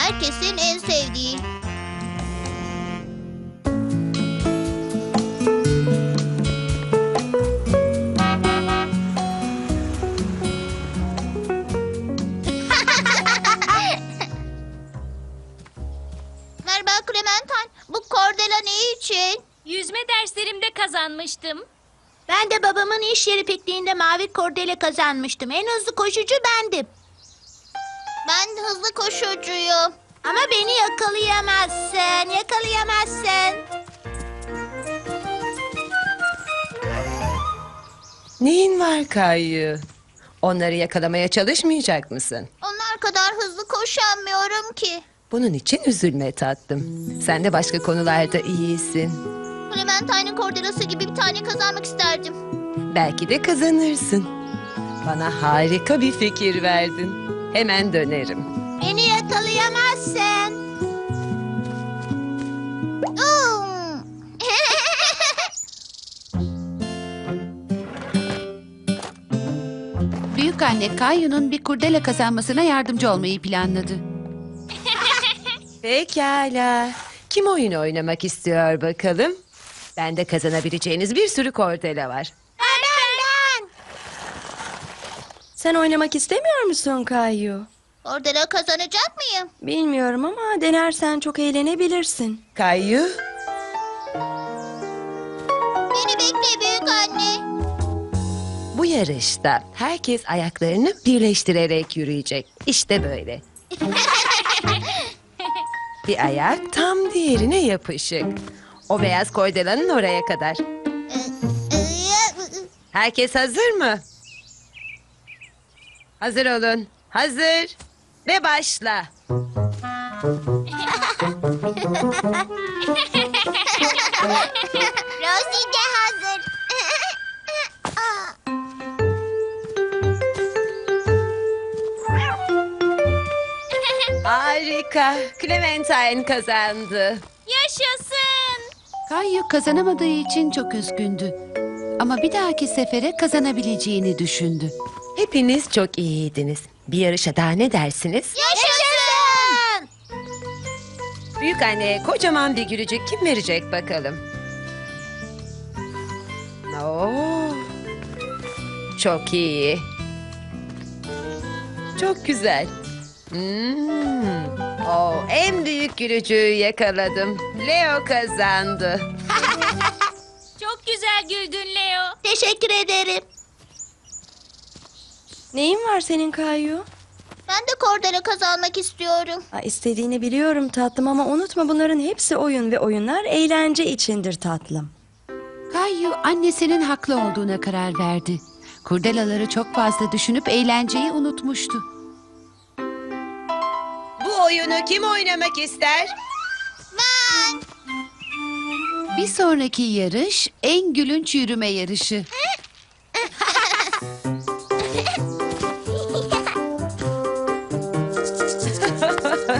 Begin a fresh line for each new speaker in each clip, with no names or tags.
Herkesin en sevdiği. Merhaba Clementine. Bu kordela ne için?
Yüzme derslerimde kazanmıştım.
Ben de babamın iş yeri pikniğinde mavi kordele kazanmıştım. En hızlı koşucu bendim. Hızlı koşucuyum. Ama beni yakalayamazsın, yakalayamazsın.
Neyin var Kayyu? Onları yakalamaya çalışmayacak mısın?
Onlar kadar hızlı koşamıyorum ki.
Bunun için üzülme tatlım. Sen de başka konularda iyisin.
Clementine'in kordelası gibi bir tane kazanmak isterdim.
Belki de kazanırsın. Bana harika bir fikir verdin. Hemen dönerim.
Yakalayamazsın. Hmm.
Büyük anne Kayu'nun bir kurdele kazanmasına yardımcı olmayı planladı.
Pekala. Kim oyun oynamak istiyor bakalım? Bende kazanabileceğiniz bir sürü kordele var.
Sen oynamak istemiyor musun Kayu?
Kordela kazanacak mıyım?
Bilmiyorum ama denersen çok eğlenebilirsin.
Kayyu,
Beni bekle büyük anne.
bu yarışta herkes ayaklarını birleştirerek yürüyecek. İşte böyle. bir ayak tam diğerine yapışık. O beyaz kordelanın oraya kadar. Herkes hazır mı? Hazır olun. Hazır. Ve başla.
Rosie de hazır.
Harika. Clementine kazandı.
Yaşasın.
Kayu kazanamadığı için çok üzgündü. Ama bir dahaki sefere kazanabileceğini düşündü.
Hepiniz çok iyiydiniz. Bir yarışa daha ne dersiniz?
Yaşasın.
Büyük anne kocaman bir gülücük kim verecek bakalım? Oo. Çok iyi. Çok güzel. Hmm. Oo, en büyük gülücüğü yakaladım. Leo kazandı.
Çok güzel güldün Leo.
Teşekkür ederim.
Neyin var senin Kayu?
Ben de kordela kazanmak istiyorum.
Ha, istediğini biliyorum tatlım ama unutma bunların hepsi oyun ve oyunlar eğlence içindir tatlım.
Kayu annesinin haklı olduğuna karar verdi. Kurdelaları çok fazla düşünüp eğlenceyi unutmuştu.
Bu oyunu kim oynamak ister?
Ben.
Bir sonraki yarış en gülünç yürüme yarışı.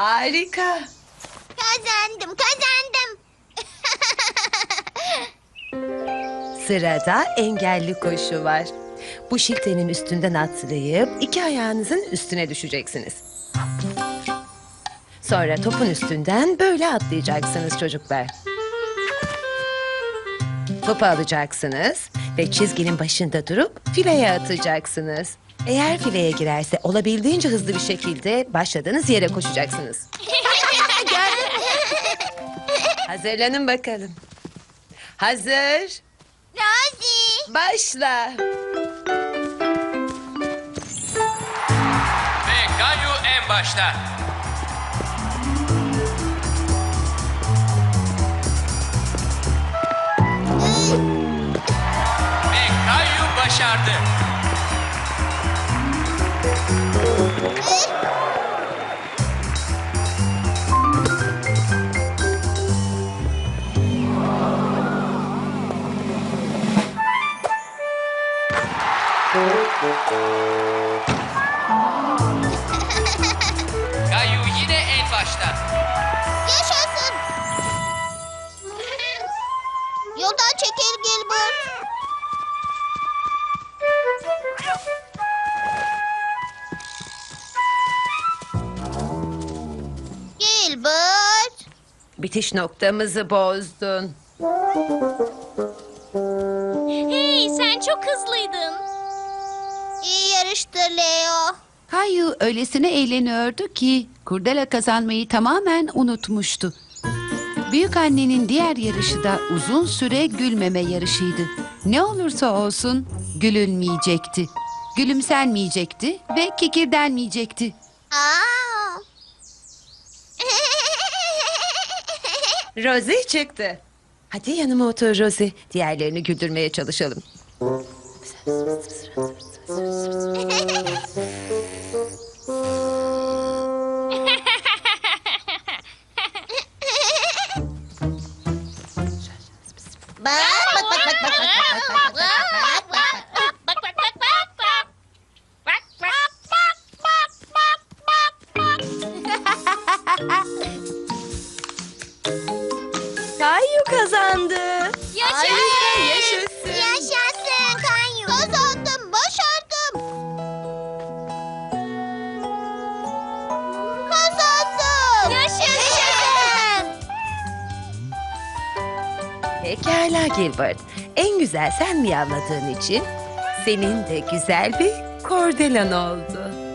Harika.
kazandım, kazandım.
Sırada engelli koşu var. Bu şiltenin üstünden atlayıp iki ayağınızın üstüne düşeceksiniz. Sonra topun üstünden böyle atlayacaksınız çocuklar. Topu alacaksınız ve çizginin başında durup fileye atacaksınız. Eğer fileye girerse olabildiğince hızlı bir şekilde başladığınız yere koşacaksınız. Hazırlanın bakalım. Hazır.
Rosie.
Başla.
Ve Kayu en başta. Kayu yine en başta.
Yaşasın. Yoldan çekil Gilbert. Gilbert.
Bitiş noktamızı bozdun.
Hey sen çok hızlıydın.
Leo.
Kayu öylesine eğleniyordu ki kurdela kazanmayı tamamen unutmuştu. Büyük annenin diğer yarışı da uzun süre gülmeme yarışıydı. Ne olursa olsun gülünmeyecekti. Gülümsenmeyecekti ve kikirdenmeyecekti.
Aa.
Rosie çıktı. Hadi yanıma otur Rosie. Diğerlerini güldürmeye çalışalım. Pekala Gilbert. En güzel sen miyavladığın için senin de güzel bir kordelan oldu.